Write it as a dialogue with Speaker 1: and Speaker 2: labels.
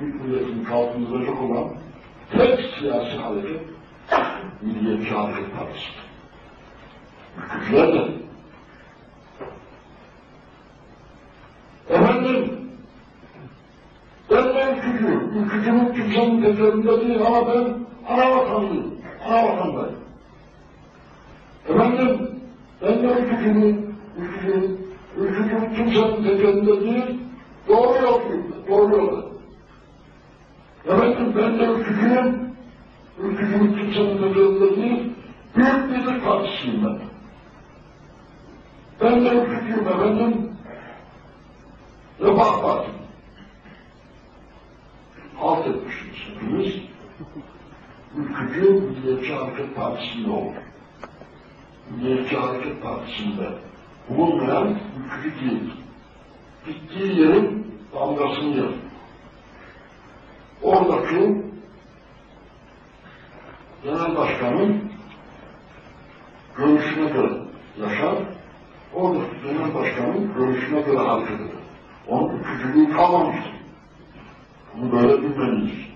Speaker 1: Türk milletini kalkındıracak olan tek siyasi hareket Milliyetçi Hareket Partisi'dir. Ülkücüler de. Efendim, ben de ülkücüyüm. Ülkücülük kimsenin tekerinde değil ama ben ana vatanlıyım. Ana vatandayım. Efendim, ben de ülkücülüğüm. Ülkücülük, ülkücülük kimsenin tekerinde değil, doğru yoldayım. Doğru yoldayım. Efendim, ben de ülkücüyüm. Ülkücülük kimsenin tekerinde değil, büyük birlik partisiyim ben. Ben de ülkücüyüm efendim. Refah Parti. Halt etmişsiniz hepiniz. Ülkücü Milliyetçi Hareket Partisi'nde oldu. Milliyetçi Hareket Partisi'nde bulunmayan ülkücü değil. Gittiği yerin damgasını yer. Oradaki genel başkanın görüşüne göre yaşar, oradaki genel başkanın görüşüne göre hareket eder. Onun ülkücülüğü kalmamıştır. Bunu böyle bilmeliyiz.